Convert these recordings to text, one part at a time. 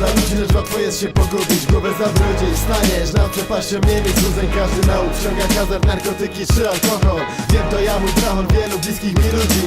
dla ludzi, lecz łatwo jest się pogubić Głowę zabrudzić, staniesz nad przepaścią Niemiec Ludzeń każdy nauk wciąga hazard, narkotyki czy alkohol. Wiem to ja, mój brachon, wielu bliskich mi ludzi.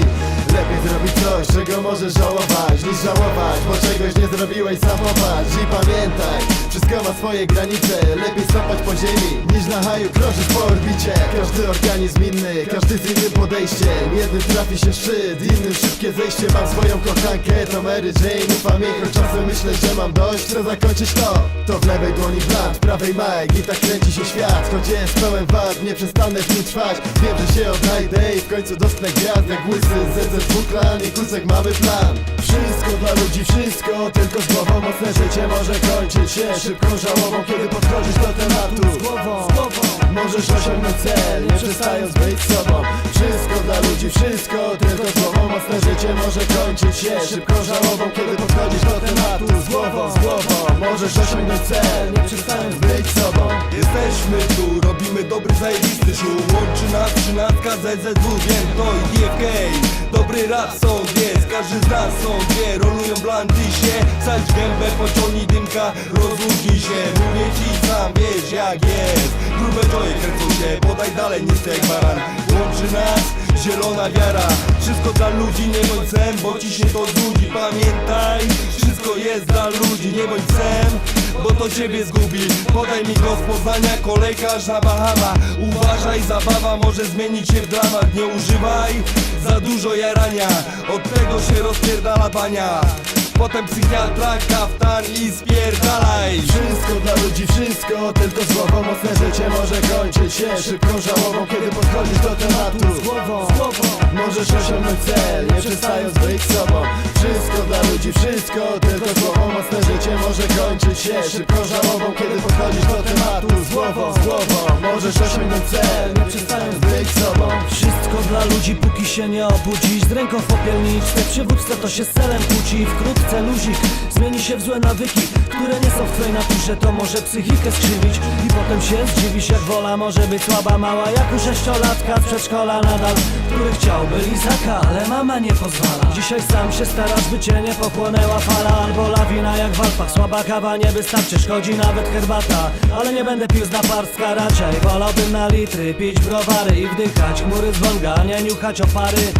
Lepiej zrobić coś, czego możesz żałować Niż żałować, bo czegoś nie zrobiłeś sam popatrz I pamiętaj, wszystko ma swoje granice. Lepiej stąpać po ziemi, niż na haju krążyć po orbicie. Każdy organizm inny, każdy z innym podejściem Jednym trafi się szczyt, innym szybkie zejście. Mam swoją kochankę, to Mary Jane. Ufam jej, czasem myślę, że mam Chcę zakończyć to, to w lewej dłoni blat W prawej Mike i tak kręci się świat. Choć jest pełen wad, nie przestanę w nim trwać. Wiem, że się odnajdę i w końcu dotknę gwiazd Jak łysy ZZW klan i kucek mamy plan. Wszystko dla ludzi, wszystko tylko z głową. Mocne życie może kończyć się szybką żałobą. Kiedy podchodzisz do tematu z głową, z głową Możesz osiągnąć cel, nie przestając być sobą. Wszystko dla ludzi, wszystko tylko z głową. Mocne życie może kończyć się szybką żałobą. Kiedy podchodzisz do tematu Możesz osiągnąć cel, nie przestając być sobą. Jesteśmy tu, robimy dobry zajebisty szum Łączy nas trzynastka ZZW, wiem to i DFK Dobry rap są jest, każdy z nas są dwie Rolują blanty się, sadź gębę, pociągnij dymka Rozluźnij się, mówię ci sam, wiesz jak jest. Grube joje kręcą się, podaj dalej, nie jak baran Łączy nas zielona wiara. Wszystko dla ludzi, nie bądź bo ci się to zudzi Pamiętaj, nie bądź sem bo to ciebie zgubi. Podaj mi go z Poznania, kolejka Bahama Uważaj, zabawa może zmienić się w dramat. Nie używaj za dużo jarania Od tego się rozpierdala bania Potem psychiatra, kaftan i spierdalaj. Wszystko dla ludzi, wszystko tylko z głową. Mocne życie może kończyć się szybką żałobą. Kiedy podchodzisz do tematu z głową, z głową Możesz osiągnąć cel, nie przestając być sobą. Wszystko dla ludzi, wszystko tylko z głową. Mocne życie może kończyć się szybką żałobą. Kiedy podchodzisz do tematu z głową, z głową Możesz osiągnąć cel, nie przestając być sobą. Wszystko dla ludzi, póki się nie obudzisz. Z ręką w popielniczce, przywódca to się z celem kłóci. Wkrótce luzik zmieni się w złe nawyki Które nie są w twojej naturze, to może psychikę skrzywić I potem się zdziwisz, jak wola może być słaba. Mała jak u sześciolatka z przedszkola nadal Który chciałby lizaka, ale mama nie pozwala. Dzisiaj sam się starasz, by cię nie pochłonęła fala Albo lawina jak w Alpach, słaba kawa nie wystarczy Szkodzi nawet herbata, ale nie będę pił z naparstka Raczej wolałbym na litry pić browary i wdychać Chmury z wąga, nie niuchać opary.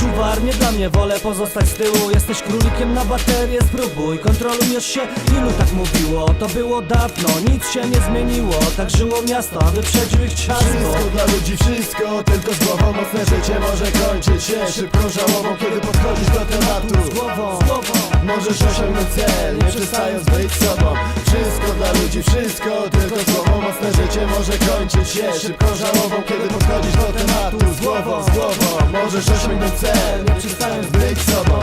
Szuwar, nie dla mnie, wolę pozostać z tyłu. Jesteś królikiem na baterię, spróbuj Kontrolujesz się, ilu tak mówiło To było dawno, nic się nie zmieniło. Tak żyło miasto, aby przedźwych ciasto Wszystko dla ludzi, wszystko tylko z głową. Mocne życie może kończyć się szybką żałobą. Kiedy podchodzisz do tematu z głową, z głową Możesz osiągnąć cel, nie przestając być sobą. Wszystko dla ludzi, wszystko tylko z głową. Mocne życie może kończyć się szybką żałobą. Kiedy podchodzisz do tematu z głową, z głową Możesz osiągnąć cel, nie przestając być sobą